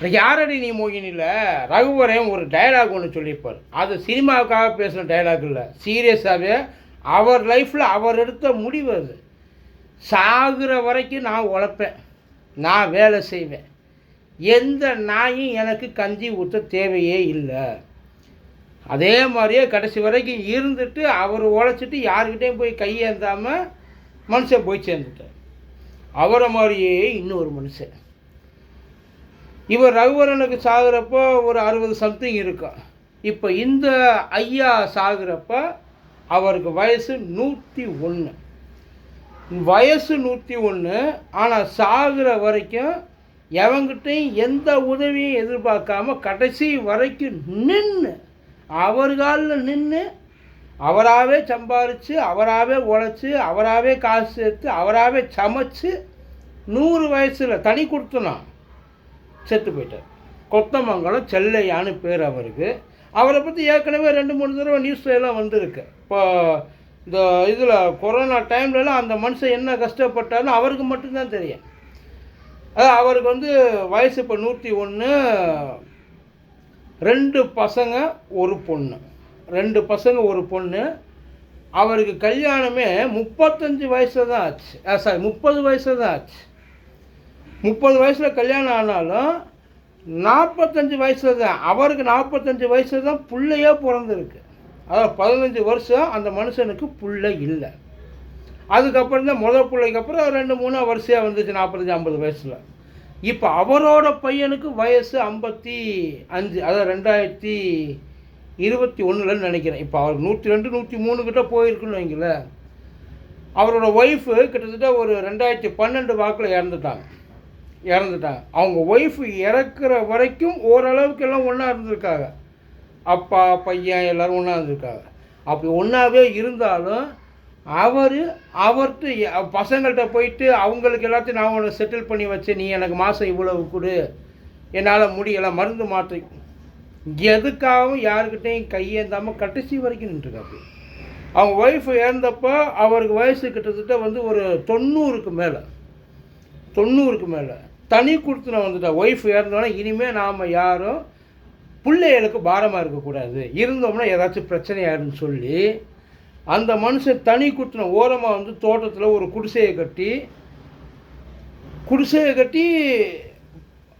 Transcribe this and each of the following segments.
யாரடி நீ மோகினியில் ரகுவரையும் ஒரு டயலாக் ஒன்று சொல்லியிருப்பார். அது சினிமாவுக்காக பேசின டைலாக் இல்லை. சீரியஸாகவே அவர் லைஃப்பில் அவர் எடுத்த முடிவு அது. சாகுற வரைக்கும் நான் உழைப்பேன். நான் வேலை செய்வேன். எந்த நாயும் எனக்கு கஞ்சி ஊற்ற தேவையே இல்லை. அதே மாதிரியே கடைசி வரைக்கும் இருந்துட்டு அவர் உழைச்சிட்டு யாருக்கிட்டேயும் போய் கையேந்தாமல் மனுஷன் போய் சேர்ந்துட்டார். அவரை மாதிரியே இன்னொரு மனுஷன். இவர் ரகுவரனுக்கு சாகுறப்போ ஒரு அறுபது சம்திங் இருக்கும். இப்போ இந்த ஐயா சாகுறப்ப அவருக்கு வயசு நூற்றி ஒன்று வயசு நூற்றி ஒன்று ஆனால் சாகுற வரைக்கும் எவங்கிட்டையும் எந்த உதவியும் எதிர்பார்க்காம கடைசி வரைக்கும் நின்று அவர் காலில் நின்று அவராகவே சம்பாரித்து அவராகவே உழைச்சி அவராகவே காசு சேர்த்து அவராகவே சமைச்சு நூறு வயசில் தனி கொடுத்தனான். செத்து போயிட்டார். கொத்தமங்கலம் செல்லையான்னு பேர் அவருக்கு. அவரை பற்றி ஏற்கனவே ரெண்டு மூணு தடவை நியூஸ்ல வந்திருக்கு. இப்போ இந்த இதில் கொரோனா டைம்லலாம் அந்த மனுஷன் என்ன கஷ்டப்பட்டாலும் அவருக்கு மட்டும்தான் தெரியும். அதான் அவருக்கு வந்து வயசு இப்போ நூற்றி ஒன்று ரெண்டு பசங்க ஒரு பொண்ணு. ரெண்டு பசங்க ஒரு பொண்ணு. அவருக்கு கல்யாணமே முப்பத்தஞ்சு வயசில் தான் ஆச்சு சாரி முப்பது வயசு தான் ஆச்சு. முப்பது வயசில் கல்யாணம் ஆனாலும் நாற்பத்தஞ்சு வயசில் தான். அவருக்கு நாற்பத்தஞ்சு வயசில் தான் பிள்ளையே பிறந்திருக்கு. அதாவது பதினஞ்சு வருஷம் அந்த மனுஷனுக்கு பிள்ளை இல்லை. அதுக்கப்புறம் தான் முதல் பிள்ளைக்கு அப்புறம் ரெண்டு மூணு வரிசையாக வந்துச்சு நாற்பத்தஞ்சு ஐம்பது வயசில். இப்போ அவரோட பையனுக்கு வயசு ஐம்பத்தி அஞ்சு அதாவது ரெண்டாயிரத்தி இருபத்தி ஒன்றுலன்னு நினைக்கிறேன். இப்போ அவருக்கு நூற்றி ரெண்டு நூற்றி மூணு கிட்ட போயிருக்குன்னு வைங்களேன். அவரோட ஒய்ஃபு கிட்டத்தட்ட ஒரு ரெண்டாயிரத்தி பன்னெண்டு வாக்கில் இறந்துட்டாங்க. இறந்துட்டாங்க. அவங்க ஒய்ஃபு இறக்குற வரைக்கும் ஓரளவுக்கு எல்லாம் ஒன்றா இருந்திருக்காங்க. அப்பா பையன் எல்லோரும் ஒன்றா இருந்திருக்காங்க. அப்படி ஒன்றாவே இருந்தாலும் அவர் அவர்கிட்ட பசங்கள்கிட்ட போயிட்டு அவங்களுக்கு எல்லாத்தையும் நான் உன்னை செட்டில் பண்ணி வச்சு நீ எனக்கு மாதம் இவ்வளவு கொடு. என்னால் முடியலை மருந்து மாற்றி எதுக்காகவும் யாருக்கிட்டையும் கையேந்தாமல் கடைசி வரைக்கும் நின்றுருக்காப்பி அவங்க ஒய்ஃப் இறந்தப்போ அவருக்கு வயசு கிட்டத்தட்ட வந்து ஒரு தொண்ணூறுக்கு மேலே. தொண்ணூறுக்கு மேலே. தனி கொடுத்துன வந்துட்டா ஒய்ஃப் இறந்தோன்னா இனிமேல் நாம் யாரும் பிள்ளைகளுக்கு பாரமாக இருக்கக்கூடாது. இருந்தோம்னா ஏதாச்சும் பிரச்சனையாருன்னு சொல்லி அந்த மனுஷன் தனி குத்தின ஓரமாக வந்து தோட்டத்தில் ஒரு குடிசையை கட்டி குடிசையை கட்டி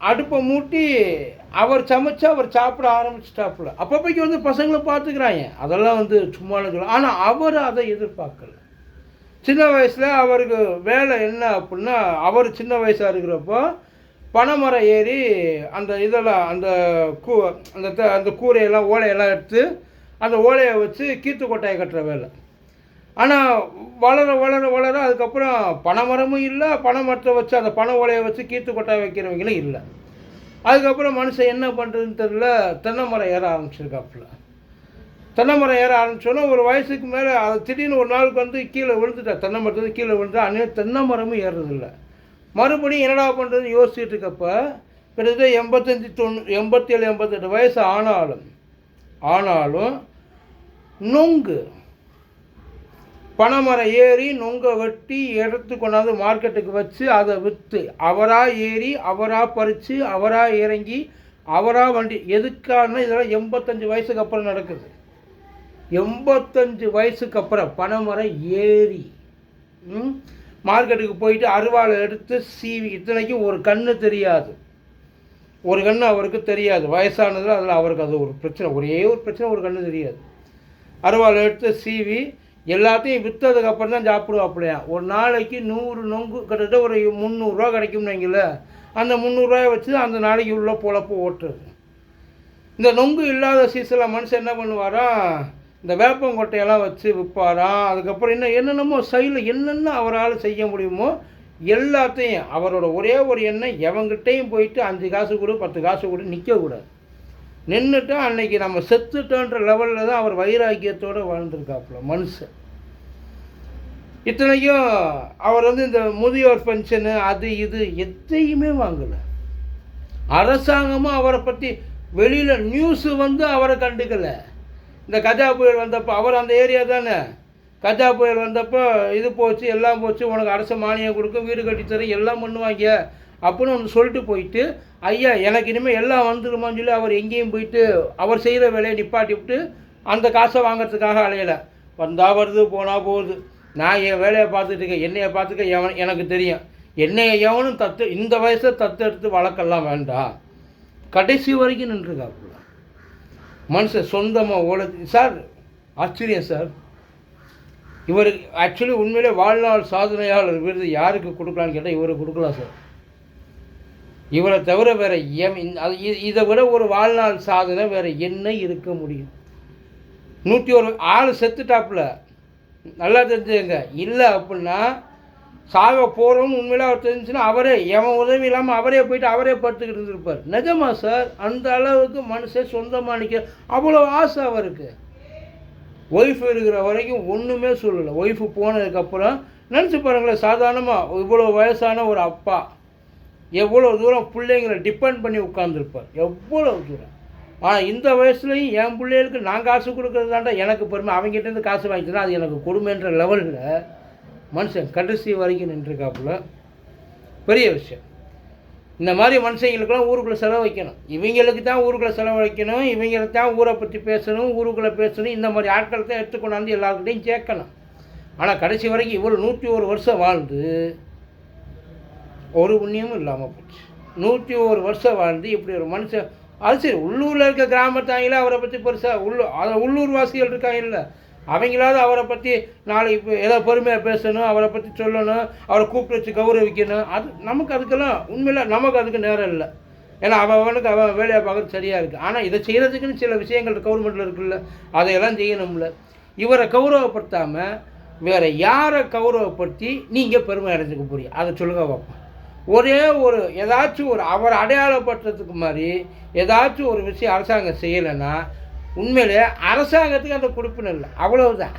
அடுப்பை மூட்டி அவர் சமைச்சு அவர் சாப்பிட ஆரம்பிச்சிட்டாப்புல. அப்பப்பைக்கு வந்து பசங்களை பார்த்துக்கிறாங்க. அதெல்லாம் வந்து சும்மா சொல்ல ஆனால் அவர் அதை எதிர்பார்க்கல. சின்ன வயசில் அவருக்கு வேலை என்ன அப்படின்னா அவர் சின்ன வயசாக இருக்கிறப்போ பனைமரம் ஏறி அந்த இதெல்லாம் அந்த கூ அந்த த- அந்த கூரையெல்லாம் ஓலையெல்லாம் எடுத்து அந்த ஓலையை வச்சு கீத்து கொட்டாயை கட்டுற வேலை. ஆனால் வளர வளர வளர அதுக்கப்புறம் பனைமரமும் இல்லை பனைமரத்தை வச்சு அந்த பனை ஓலையை வச்சு கீத்து கொட்டாய் வைக்கிறவங்களும் இல்லை. அதுக்கப்புறம் மனுஷன் என்ன பண்ணுறதுன்னு தெரியல தென்னை மரம் ஏற ஆரம்பிச்சிருக்காப்புல. தென்னை மரம் ஏற ஆரம்பிச்சோன்னா ஒரு வயசுக்கு மேலே அது திடீர்னு ஒரு நாளுக்கு வந்து கீழே விழுந்துட்டா தென்னை மரத்துலேருந்து கீழே விழுந்தா அன்னைக்கு தென்னை மரமும் ஏறுறதில்ல. மறுபடியும் என்னடா பண்ணுறதுன்னு யோசிச்சுட்டு இருக்கப்போ கிட்டத்தட்ட எண்பத்தஞ்சு தொண்ணூ எண்பத்தேழு எண்பத்தெட்டு வயசு ஆனாலும் ஆனாலும் நொங்கு. பனைமரம் ஏறி நொங்கை வெட்டி எடுத்து கொண்டாந்து மார்க்கெட்டுக்கு வச்சு அதை விற்று அவராக ஏறி அவராக பறித்து அவராக இறங்கி அவராக வண்டி எதுக்கான இதெல்லாம் எண்பத்தஞ்சு வயசுக்கு அப்புறம் நடக்குது. எண்பத்தஞ்சு வயசுக்கு அப்புறம் பனைமரம் ஏறி மார்க்கெட்டுக்கு போயிட்டு அருவாளை எடுத்து சீவி இத்தனைக்கும் ஒரு கண்ணு தெரியாது. ஒரு கண்ணு அவருக்கு தெரியாது. வயசானதில் அதில் அவருக்கு அது ஒரு பிரச்சனை ஒரே ஒரு பிரச்சனை ஒரு கண்ணு தெரியாது. அருவாளை எடுத்து சீவி எல்லாத்தையும் விற்றதுக்கு அப்புறம் தான் சாப்பிடுவாப்பிலையா? ஒரு நாளைக்கு நூறு நொங்கு கிட்டத்தட்ட ஒரு முந்நூறுரூவா கிடைக்கும்னு வைங்கள அந்த முந்நூறுரூவாயை வச்சு அந்த நாளைக்கு உள்ள பொழப்பு ஓட்டுறது. இந்த நொங்கு இல்லாத சீசனில் மனுஷன் என்ன பண்ணுவாரா? இந்த வேப்பங்கொட்டையெல்லாம் வச்சு விற்பாராம். அதுக்கப்புறம் என்ன என்னென்னமோ சைடில் என்னென்ன அவரால் செய்ய முடியுமோ எல்லாத்தையும் அவரோட ஒரே ஒரு எண்ணம் எவங்கிட்டையும் போயிட்டு அஞ்சு காசு கொடு பத்து காசு கொடு நிற்கக்கூடாது நின்றுட்டு அன்னைக்கு நம்ம செத்துட்டோன்ற லெவலில் தான் அவர் வைராக்கியத்தோடு வாழ்ந்துருக்காப்புல மனுஷன். இத்தனைக்கும் அவர் வந்து இந்த முதியோர் பென்ஷனு அது இது எதையுமே வாங்கலை. அரசாங்கமும் அவரை பற்றி வெளியில் நியூஸு வந்து அவரை கண்டுக்கலை. இந்த கஜா புயல் வந்தப்போ அவர் அந்த ஏரியா தானே? கஜா புயல் வந்தப்போ இது போச்சு எல்லாம் போச்சு உனக்கு அரசு மானியம் கொடுக்கும் வீடு கட்டித்தரேன் எல்லாம் பண்ணுவாங்க. அப்படின்னு ஒன்று சொல்லிட்டு போயிட்டு ஐயா எனக்கு இனிமேல் எல்லாம் வந்துடுமான்னு சொல்லி அவர் எங்கேயும் போயிட்டு அவர் செய்கிற வேலையை நிப்பாட்டி விட்டு அந்த காசை வாங்குறதுக்காக அலையலை. வந்தால் வருது போனால் போகுது. நான் என் வேலையை பார்த்துட்டு இருக்கேன். என்னையை பார்த்துக்க எவன் எனக்கு தெரியும். என்னைய எவனும் தத்து இந்த வயசை தத்தெடுத்து வளர்க்கலாம் வேண்டாம். கடைசி வரைக்கும் நின்றுருக்காப்புல மனுஷன் சொந்தமாக ஓட சார் ஆச்சரியம் சார். இவர் ஆக்சுவலி உண்மையிலே வாழ்நாள் சாதனையாளர் விருது யாருக்கு கொடுக்கலான்னு கேட்டால் இவருக்கு கொடுக்கலாம் சார். இவரை தவிர வேறு எம் அது இதை விட ஒரு வாழ்நாள் சாதனை வேறு என்ன இருக்க முடியும்? நூற்றி ஒரு ஆள் செத்துட்டாப்புல. நல்லா தெரிஞ்சுங்க இல்லை அப்படின்னா சாக போகிறோம்னு உண்மையில அவர் தெரிஞ்சுன்னா அவரே எவன் உதவி இல்லாமல் அவரே போயிட்டு அவரே படுத்துக்கிட்டு இருந்திருப்பார். நிஜமா சார்? அந்த அளவுக்கு மனுஷன் சொந்தமாக நிற்க அவ்வளோ ஆசை அவருக்கு. ஒய்ஃப் இருக்கிற வரைக்கும் ஒன்றுமே சொல்லலை. ஒய்ஃபு போனதுக்கப்புறம் நினச்சி பாருங்களேன் சாதாரணமாக இவ்வளோ வயசான ஒரு அப்பா எவ்வளோ தூரம் பிள்ளைங்களை டிபெண்ட் பண்ணி உட்காந்துருப்பார் எவ்வளோ தூரம். ஆனால் இந்த வயசுலையும் என் பிள்ளைகளுக்கு நான் காசு கொடுக்கறதாண்டா எனக்கு பெருமை. அவங்ககிட்டேருந்து காசு வாங்கிட்டுனா அது எனக்கு கொடுமைன்ற லெவலில் மனுஷன் கடைசி வரைக்கும் நின்றுருக்காப்புல. பெரிய விஷயம். இந்த மாதிரி மனுஷங்களுக்கெல்லாம் ஊருக்குள்ளே செலவழிக்கணும் இவங்களுக்கு தான் ஊருக்குள்ளே செலவழிக்கணும் இவங்களுக்கு தான் ஊரை பற்றி பேசணும். ஊருக்குள்ளே பேசணும். இந்த மாதிரி ஆட்கள் தான் எடுத்து கொண்டாந்து எல்லாருக்கிட்டையும் சேர்க்கணும் ஆனால் கடைசி வரைக்கும் இவ்வளோ நூற்றி ஒரு வருஷம் வாழ்ந்து ஒரு புண்ணியமும் இல்லாமல் போச்சு. நூற்றி ஒரு வருஷம் வாழ்ந்து இப்படி ஒரு மனுஷன் அது சரி உள்ளூரில் இருக்க கிராமத்தாங்களே அவரை பற்றி பெருசாக உள்ளூ அதை உள்ளூர் வாசிகள் இருக்காங்கல்ல. அவங்களாவது அவரை பற்றி நாளைக்கு இப்போ ஏதோ பொறுமையாக பேசணும் அவரை பற்றி சொல்லணும் அவரை கூப்பிட்டு வச்சு கௌரவிக்கணும். அது நமக்கு அதுக்கெல்லாம் உண்மையில் நமக்கு அதுக்கு நேரம் இல்லை. ஏன்னா அவன் அவனுக்கு அவன் வேலையை பார்க்கறது சரியாக இருக்குது ஆனால் இதை செய்கிறதுக்குன்னு சில விஷயங்கள் கவர்மெண்ட்டில் இருக்குல்ல அதையெல்லாம் செய்யணும்ல. இவரை கௌரவப்படுத்தாமல் வேறு யாரை கௌரவப்படுத்தி நீங்கள் பெருமை அடைஞ்சிக்க போறீங்க? அதை சொல்லுங்க பார்ப்போம் ஒரே ஒரு ஏதாச்சும் ஒரு அவர் அடையாளப்படுத்துறதுக்கு மாதிரி ஏதாச்சும் ஒரு விஷயம் அரசாங்கம் செய்யலைன்னா உண்மையில் அரசாங்கத்துக்கு அந்த கொடுப்பின இல்லை. அவ்வளவுதான்.